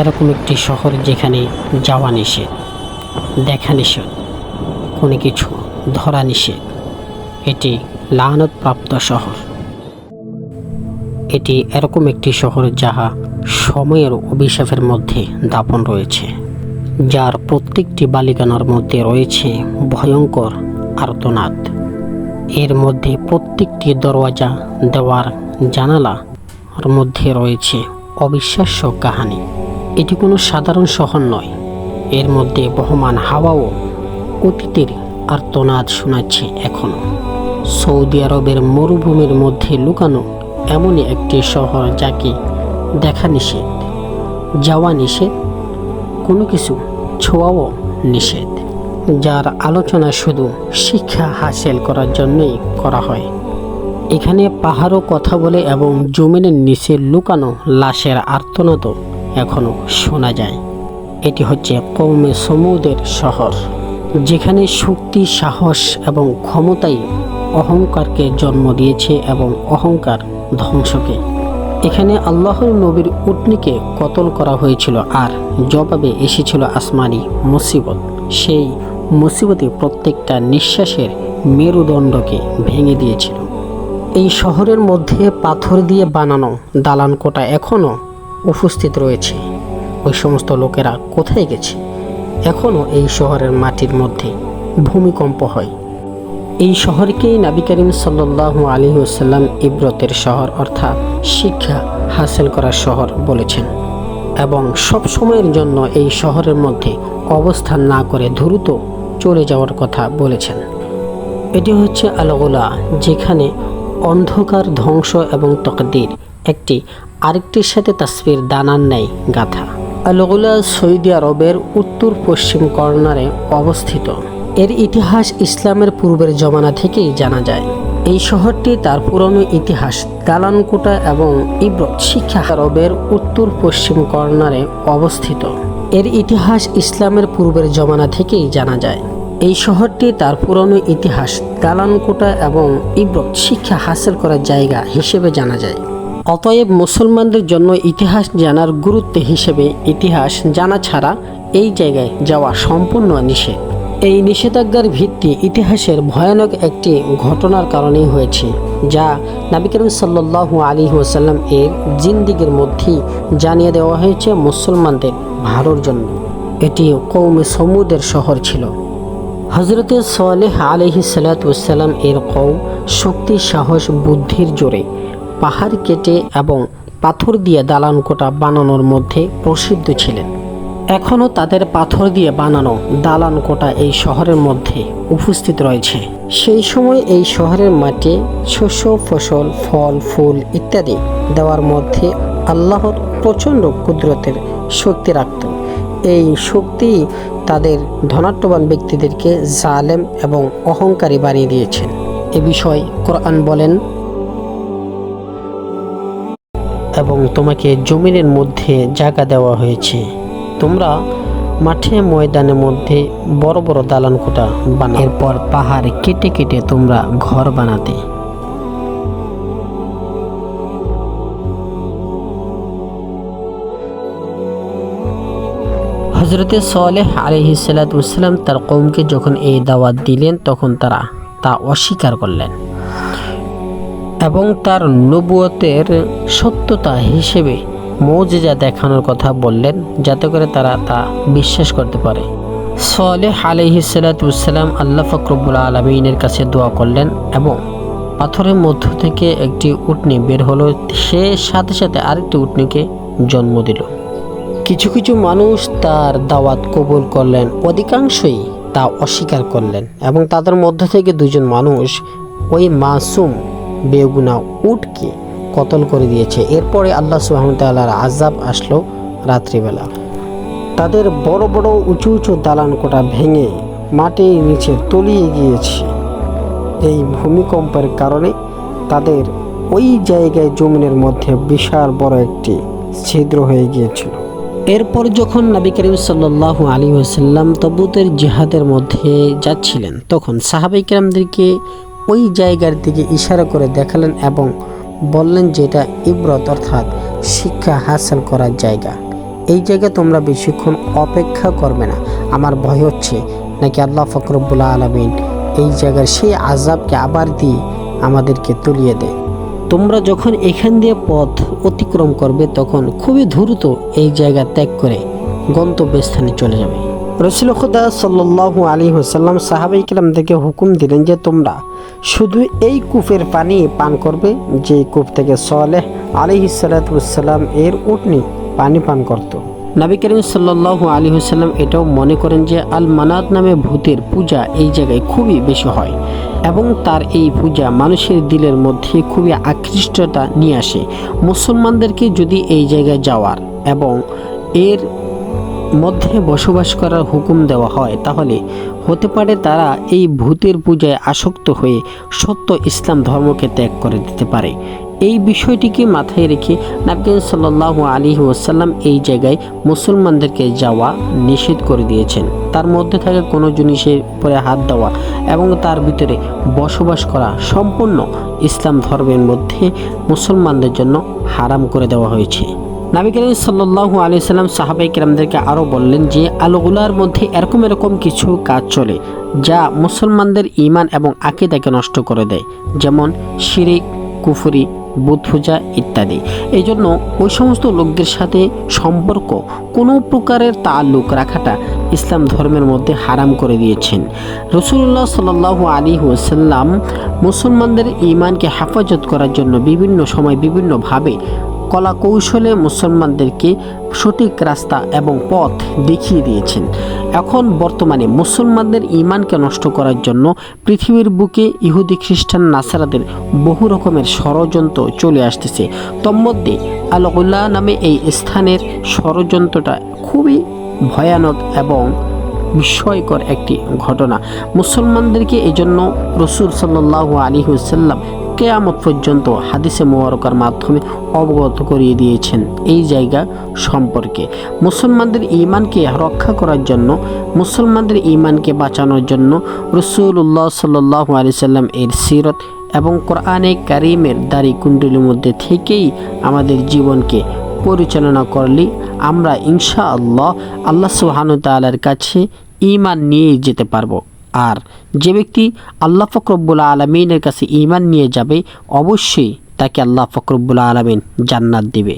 এরকম একটি শহর যেখানে যাওয়া নিষেধ, দেখা নিষেধ, কোনো কিছু ধরা নিষেধ, এটি লানতপ্রাপ্ত শহর। এটি এরকম একটি শহর যাহা সময়ের অভিশাপের মধ্যে দাপন রয়েছে, যার প্রত্যেকটি বালিকানার মধ্যে রয়েছে ভয়ঙ্কর আর্তনাদ। এর মধ্যে প্রত্যেকটি দরওয়াজা, দেওয়ার জানালার মধ্যে রয়েছে অবিশ্বাস্য কাহিনী। এটি কোনো সাধারণ শহর নয়। এর মধ্যে বহমান হাওয়াও অতীতের আর্তনাদ শোনাচ্ছে এখনও সৌদি আরবের মরুভূমির মধ্যে লুকানো এমনই একটি শহর যাকে দেখা নিষেধ, যাওয়া নিষেধ, কোনো কিছু ছোঁয়াও নিষেধ, যার আলোচনা শুধু শিক্ষা হাসিল করার জন্যই করা হয়। এখানে পাহাড়ও কথা বলে এবং জমিনের নিচে লুকানো লাশের আর্তনাদও এখনও শোনা যায়। এটি হচ্ছে কৌমে সমুদের শহর, যেখানে শক্তি, সাহস এবং ক্ষমতাই অহংকারকে জন্ম দিয়েছে এবং অহংকার ধ্বংসকে। এখানে আল্লাহর নবীর উটনিকে কতল করা হয়েছিল আর জবাবে এসেছিল আসমানি মুসিবত। সেই মুসিবতে প্রত্যেকটা নিঃশ্বাসের মেরুদণ্ডকে ভেঙে দিয়েছিল। এই শহরের মধ্যে পাথর দিয়ে বানানো দালান কোটা এখনও উপস্থিত রয়েছে। ওই সমস্ত লোকেরা কোথায় গেছে? এখনও এই শহরের মাটির মধ্যে ভূমিকম্প হয়। এই শহরকেই নাবি করিম সাল্লাহ আলী ওসাল্লাম ইব্রতের শহর অর্থাৎ শিক্ষা হাসিল করার শহর বলেছেন এবং সব সময়ের জন্য এই শহরের মধ্যে অবস্থান না করে দ্রুত চলে যাওয়ার কথা বলেছেন। এটি হচ্ছে আলগোলা যেখানে অন্ধকার, ধ্বংস এবং তকদির একটি আরেকটির সাথে তাসবির দানার নেয় গাথা। আলগোলা সৌদি আরবের উত্তর পশ্চিম কর্নারে অবস্থিত। এর ইতিহাস ইসলামের পূর্বের জমানা থেকেই জানা যায়। এই শহরটি তার পুরনো ইতিহাস দালানকোটা এবং ইব্রত শিক্ষা আরবের উত্তর পশ্চিম কর্নারে অবস্থিত। এর ইতিহাস ইসলামের পূর্বের জমানা থেকেই জানা যায়। এই শহরটি তার পুরনো ইতিহাস দালানকোটা এবং ইব্রত শিক্ষা হাসিল করার জায়গা হিসেবে জানা যায়। অতএব মুসলমানদের জন্য ইতিহাস জানার গুরুত্ব হিসেবে ইতিহাস জানা ছাড়া এই জায়গায় যাওয়া সম্পূর্ণ নিষেধ। এই নিষেধাজ্ঞার ভিত্তি ইতিহাসের ভয়ানক একটি ঘটনার কারণেই হয়েছে, যা নবী সাল্লাহ আলী ওসাল্লাম এর জিন্দিগির মধ্যেই জানিয়ে দেওয়া হয়েছে মুসলমানদের ভালোর জন্য। এটি কৌমে সমুদের শহর ছিল। হজরতে সোয়ালেহ আলহি সালাতাম এর কৌ শক্তি, সাহস, বুদ্ধির জোরে পাহাড় কেটে এবং পাথর দিয়ে দালান কোটা বানানোর মধ্যে প্রসিদ্ধ ছিলেন। এখনও তাদের পাথর দিয়ে বানানো দালান কোটা এই শহরের মধ্যে উপস্থিত রয়েছে। সেই সময় এই শহরের মাঠে শস্য, ফসল, ফল, ফুল ইত্যাদি দেওয়ার মধ্যে আল্লাহর প্রচণ্ড কুদরতের শক্তি রাখত। এই শক্তি তাদের ধনাট্যবান ব্যক্তিদেরকে জালেম এবং অহংকারী বানিয়ে দিয়েছেন। এ বিষয়ে কোরআন বলেন এবং তোমাকে জমিনের মধ্যে জায়গা দেওয়া হয়েছে। তোমরা মাঠে ময়দানের মধ্যে বড় বড় দালান কোটা বানাও। এরপর পাহাড় কেটে কেটে তোমরা ঘর বানাতে। হজরতে সালেহ আলহি সাল্লাম তার কৌমকে যখন এই দাওয়াত দিলেন, তখন তারা তা অস্বীকার করলেন। এবং তার নবুয়তের সত্যতা হিসেবে মৌজেজা দেখানোর কথা বললেন যাতে করে তারা তা বিশ্বাস করতে পারে। সালেহ আলহি সাল্লাম আল্লাহ ফকরবুল আলমিনের কাছে দোয়া করলেন এবং পাথরের মধ্য থেকে একটি উটনি বের হলো, সে সাথে সাথে আরেকটি উটনিকে জন্ম দিল। কিছু কিছু মানুষ তার দাওয়াত কবুল করলেন, অধিকাংশই তা অস্বীকার করলেন এবং তাদের মধ্য থেকে দুজন মানুষ ওই মাসুম বেগুনা উটকে কতল করে দিয়েছে। এরপরে আল্লাহ সুহামতাল্লাহর আজাব আসলো রাত্রিবেলা। তাদের বড় বড় উঁচু উঁচু দালান কোটা ভেঙে মাটির নিচে তলিয়ে গিয়েছে। এই ভূমিকম্পের কারণে তাদের ওই জায়গায় জমিনের মধ্যে বিশাল বড় একটি ছিদ্র হয়ে গিয়েছিল। এরপর যখন নবী করিম সাল্লাহ আলী ওসাল্লাম তবুতের জিহাদের মধ্যে যাচ্ছিলেন, তখন সাহাবাই কেরামদেরকে ওই জায়গার দিকে ইশারা করে দেখালেন এবং বললেন যে এটা ইব্রত অর্থাৎ শিক্ষা হাসিল করার জায়গা। এই জায়গা তোমরা বেশিক্ষণ অপেক্ষা করবে না। আমার ভয় হচ্ছে নাকি আল্লাহ ফকরবুল্লা আলমিন এই জায়গার সেই আজাবকে আবার দিয়ে আমাদেরকে তুলিয়ে দেয়। তোমরা যখন এখান দিয়ে পথ অতিক্রম করবে তখন খুবই দ্রুত এই জায়গা ত্যাগ করে গন্তব্যস্থানে চলে যাবে। রসুল খুদা সাল্লু আলী হোসাল্লাম সাহাবাই থেকে হুকুম দিলেন যে তোমরা শুধু এই কূপের পানি পান করবে যে কূপ থেকে সলেহ আলী সালাতাম এর উটনি পানি পান করত। নবী করিম সাল্লাহ আলী হুসাল্লাম এটাও মনে করেন যে আল মানাত নামে ভূতের পূজা এই জায়গায় খুবই বেশি হয় এবং তার এই পূজা মানুষের দিলের মধ্যে খুবই আকৃষ্টতা নিয়ে আসে। মুসলমানদেরকে যদি এই জায়গায় যাওয়ার এবং এর মধ্যে বসবাস করার হুকুম দেওয়া হয়, তাহলে হতে পারে তারা এই ভূতের পূজায় আসক্ত হয়ে সত্য ইসলাম ধর্মকে ত্যাগ করে দিতে পারে। এই বিষয়টিকে মাথায় রেখে নাবিন সাল্লাহ আলী ওসাল্লাম এই জায়গায় মুসলমানদেরকে যাওয়া নিষেধ করে দিয়েছেন। তার মধ্যে থাকে কোনো জিনিসের উপরে হাত দেওয়া এবং তার ভিতরে বসবাস করা সম্পূর্ণ ইসলাম ধর্মের মধ্যে মুসলমানদের জন্য হারাম করে দেওয়া হয়েছে। নাবি করিম সাল্লাহ আলি সাল্লাম সাহাবাই কিরামদেরকে আরও বললেন যে, আলোগুলার মধ্যে এরকম এরকম কিছু কাজ চলে যা মুসলমানদের ইমান এবং আকিদাকে নষ্ট করে দেয়। যেমন শিরিক, কুফুরি বুধ পূজা ইত্যাদি। এই জন্য ওই সমস্ত লোকদের সাথে সম্পর্ক কোনো প্রকারের তাল্লুক রাখাটা ইসলাম ধর্মের মধ্যে হারাম করে দিয়েছেন। রসুল্লাহ সাল্লাহ আলী ওসাল্লাম মুসলমানদের ইমানকে হেফাজত করার জন্য বিভিন্ন সময় বিভিন্নভাবে কলা কৌশলে মুসলমানদেরকে সঠিক রাস্তা এবং পথ দেখিয়ে দিয়েছেন। এখন বর্তমানে মুসলমানদের ইমানকে নষ্ট করার জন্য পৃথিবীর বুকে ইহুদি, খ্রিস্টান, নাসারাদের বহু রকমের ষড়যন্ত্র চলে আসতেছে। তন্মধ্যে আলগুল্লাহ নামে এই স্থানের ষড়যন্ত্রটা খুবই ভয়ানক এবং বিস্ময়কর একটি ঘটনা। মুসলমানদেরকে এই জন্য রসুল সাল্লাহ আলী হুসাল্লাম কেয়ামত পর্যন্ত হাদিসে মোবারকার মাধ্যমে অবগত করিয়ে দিয়েছেন এই জায়গা সম্পর্কে। মুসলমানদের ইমানকে রক্ষা করার জন্য, মুসলমানদের ইমানকে বাঁচানোর জন্য রসুল্লাহ সাল্লাহ আলি সাল্লাম এর সিরত এবং কোরআনে কারিমের দাড়ি কুণ্ডলির মধ্যে থেকেই আমাদের জীবনকে পরিচালনা করলে আমরা ইনশা আল্লাহ আল্লাহ সুহানু কাছে ইমান নিয়ে যেতে পারব। আর যে ব্যক্তি আল্লাহ ফকরবুল্লা আলমিনের কাছে ইমান নিয়ে যাবে, অবশ্যই তাকে আল্লাহ ফকরবুল্লা আলমিন জান্নাত দিবে।